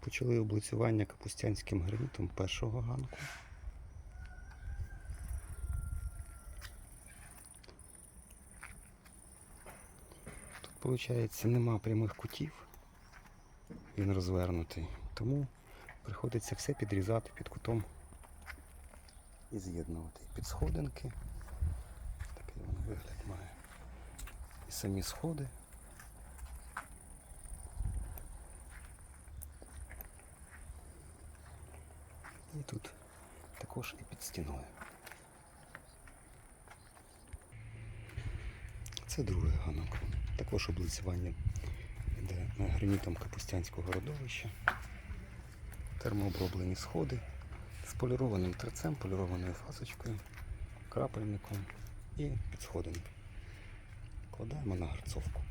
Почали облицювання капустянським гранітом першого ганку. Тут, виходить, нема прямих кутів. Він розвернутий. Тому приходиться все підрізати під кутом і з'єднувати. Під сходинки. Такий він вигляд має. І самі сходи. І тут також і під стіною. Це другий ганок. Також облицювання йде гранітом Капустянського родовища. Термооброблені сходи з полірованим торцем, полірованою фасочкою, крапельником і підсходинки. Кладаємо на гарцовку.